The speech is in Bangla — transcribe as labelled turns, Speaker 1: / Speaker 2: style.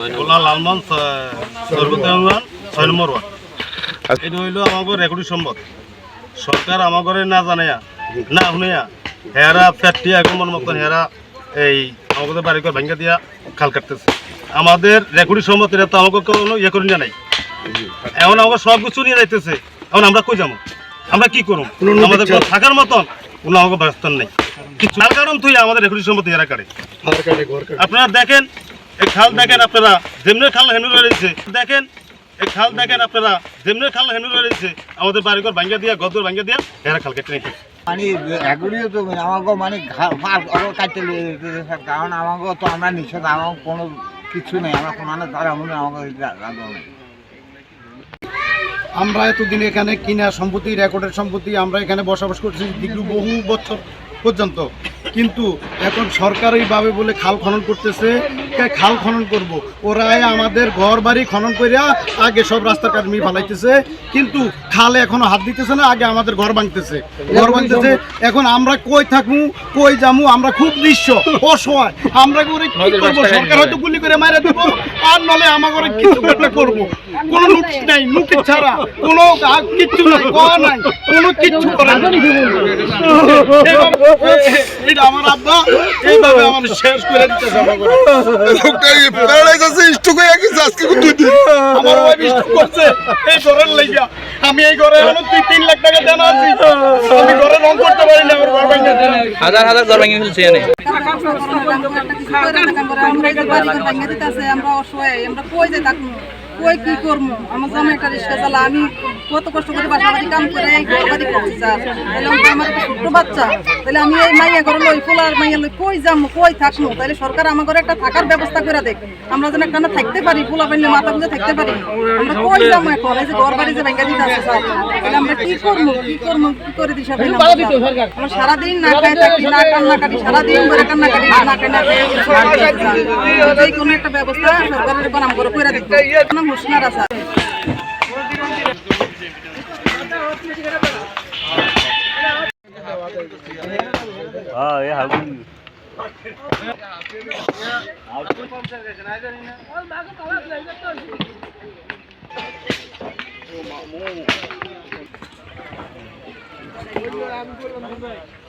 Speaker 1: গোলা লালমন ছয় নম্বর ওয়ার্ড। এটা হইল রেকর্ডিং সম্পদ সরকার না জানাইয়া না শুনিয়া হেরা ফ্যাক্টরি এখন মন মতন হেরা এই আমাদের বাড়ি করে ভেঙে দিয়া খাল কাটতেছে। আমাদের রেকর্ডিং সম্পদ এটা তো আমাকে কোনো ইয়ে করে নিয়ে নাই। এখন আমাকে সব কিছু নিয়ে যাইতেছে। এখন আমরা কই যাব? আমরা কি করব? আমাদের কোনো থাকার মতন কোনো আমাকে ব্যবস্থা নেই। তার কারণ তুই আমাদের রেকর্ডিং সম্পদ এরা কাটে আপনারা দেখেন এই খাল দেখেন আপনারা যেমনি খাল হেনু রয়েছে দেখেন এই খাল দেখেন আপনারা যেমনি খাল হেনু রয়েছে আমাদের বাড়িঘর ভাঙ্গা দিয়া গদর ভাঙ্গা দিয়া এরা খাল কেটে
Speaker 2: মানে এগুলিও তো আমাকে মানে কাটতে। কারণ আমাকে তো আমরা নিষেধ আমার কোনো কিছু নেই আমরা কোনো তারা মনে আমাকে
Speaker 3: আমরা এতদিন এখানে কিনা সম্পত্তি রেকর্ডের সম্পত্তি আমরা এখানে বসবাস করছি দীর্ঘ বহু বছর পর্যন্ত কিন্তু এখন সরকারিভাবে বলে খাল খনন করতেছে খাল খনন করব ওরা আমাদের ঘর বাড়ি খনন করিয়া আগে সব রাস্তার কাঠ মিল ফালাইতেছে কিন্তু খালে এখনও হাত দিতেছে না আগে আমাদের ঘর ভাঙতেছে ঘর ভাঙতেছে এখন আমরা কই থাকব কই যামু আমরা খুব নিঃস্ব অসহায় আমরা করে কি করব সরকার হয়তো গুলি করে মারা দিব আর নলে আমার ঘরে কিছু একটা করব কোনো নোটিশ নাই নোটিশ ছাড়া কোনো কিচ্ছু নাই কোয়া নাই কোনো কিচ্ছু করে আমার আব্বা এইভাবে আমার শেষ করে দিতেছে আমার ঘরে। আমার ওয়াইফ স্ট্রোক করছে এই ঘরের লাইগা আমি এই ঘরে এখনও দুই তিন লাখ টাকা দেনা আছি আমি ঘরে রং করতে পারি না আমার ঘর
Speaker 4: হাজার হাজার ঘর ভেঙে ফেলছে
Speaker 5: অসহায় আমরা কই যে থাকব? কই কি করব? আমার জামাই একটা রিক্সা চালা আমি কত কষ্ট করে বাসা বাড়ি কাম করে এই ঘর বাড়ি করছি স্যার তাহলে আমার একটা ছোট্ট বাচ্চা। তাহলে আমি এই মাইয়া ঘরে লই ফুলার মাইয়া লই কই যাব কই থাকব তাহলে সরকার আমার ঘরে একটা থাকার ব্যবস্থা করে দেখ। আমরা যেন একটা থাকতে পারি ফুলা পাইলে মাথা বুঝে থাকতে পারি। আমরা কই যাব এখন? এই যে ঘর বাড়ি যে ভেঙে দিতে আছে স্যার তাহলে আমরা কি করব? কি করব? কি করে পাই আমরা। আমরা সারাদিন না খাই থাকি না কান্না কাটি সারাদিন ধরে কান্না কাটি না খাই না খাই এই কোনো একটা ব্যবস্থা সরকারের উপর বানাম করে করে মুসনার আছে আমি বললাম